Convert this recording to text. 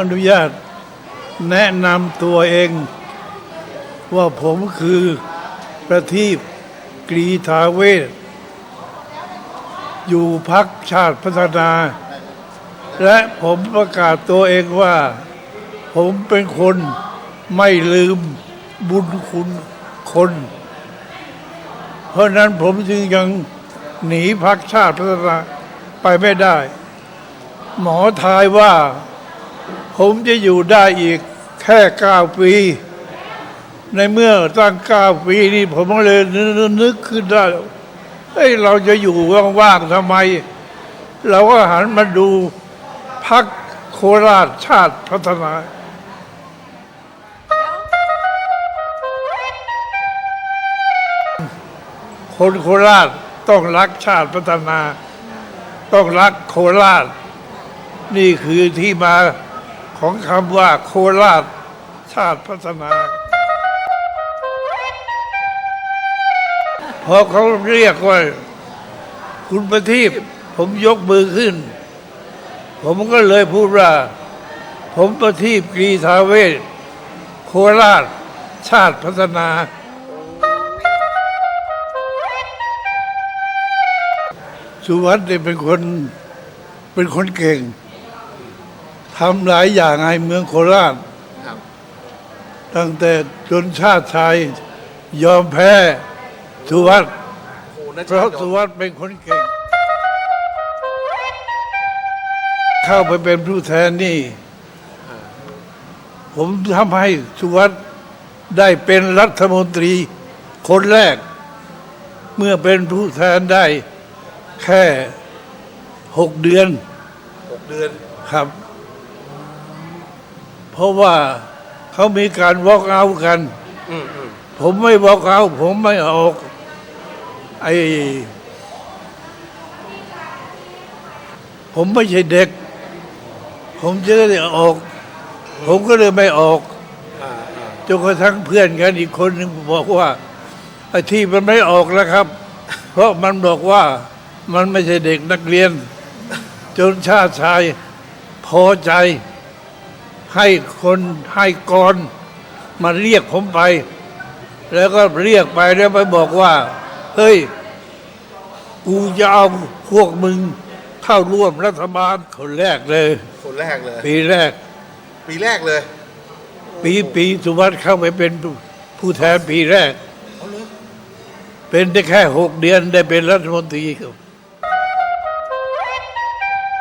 อนุญาตแนะนำตัวเอง ว่าผมคือประทีปกรีธาเวศอยู่พักชาติพัฒนา และผมประกาศตัวเองว่า ผมเป็นคนไม่ลืมบุญคุณคน เพราะนั้นผมจึงยังหนีพักชาติพัฒนาไปไม่ได้ หมอทายว่า ผมจะอยู่ได้อีกแค่เก้าปี ในเมื่อตั้งเก้าปีนี่ผมก็เลยนึกขึ้นได้เฮ้ยเราจะอยู่ว่างๆทำไม เราก็หันมาดูพักโคราชชาติพัฒนาคนโคราชต้องรักชาติพัฒนา ต้องรักโคราช นี่คือที่มา ของคำว่าโคราชชาติพัฒนา พอเขาเรียกว่า คุณประทีปผมยกมือขึ้น ผมก็เลยพูดว่า ผมประทีปกรีธาเวศโคราชชาติพัฒนา สุวัสดิ์เนี่ยเป็นคนเป็นคนเก่ง ทำหลายอย่างให้เมืองโคราช ครับตั้งแต่จนชาติชายยอมแพ้ สุวัสดิ์โอ้นั่นเพราะสุวัสดิ์เป็นคนเก่ง เข้าไปเป็นผู้แทนนี่ ผมทำให้สุวัสดิ์ได้เป็นรัฐมนตรีคนแรก เมื่อเป็นผู้แทนได้แค่หกเดือน หกเดือน ครับ เพราะว่าเขามีการวอล์กเอากัน อืมอืมผมไม่วอล์กเอาผมไม่ออก ไอผมไม่ใช่เด็ก ผมจะได้ออก ผมก็เลยไม่ออกอ่าอ่าจนกระทั่งเพื่อนกันอีกคนหนึงบอกว่าไอ้ที่มันไม่ออกแล้วครับ เพราะมันบอกว่ามันไม่ใช่เด็กนักเรียน จนชาติชายพอใจ ให้คนให้กรมาเรียกผมไป แล้วก็เรียกไปแล้วไปบอกว่า เฮ้ย กูจะเอาพวกมึงเข้าร่วมรัฐบาลคนแรกเลย คนแรกเลย ปีแรก ปีแรกเลย ปีปีสุวัสดิ์เข้าไปเป็นผู้ผู้แทนปีแรกเอาเลยเป็นได้แค่หกเดือนได้เป็นรัฐมนตรีครับ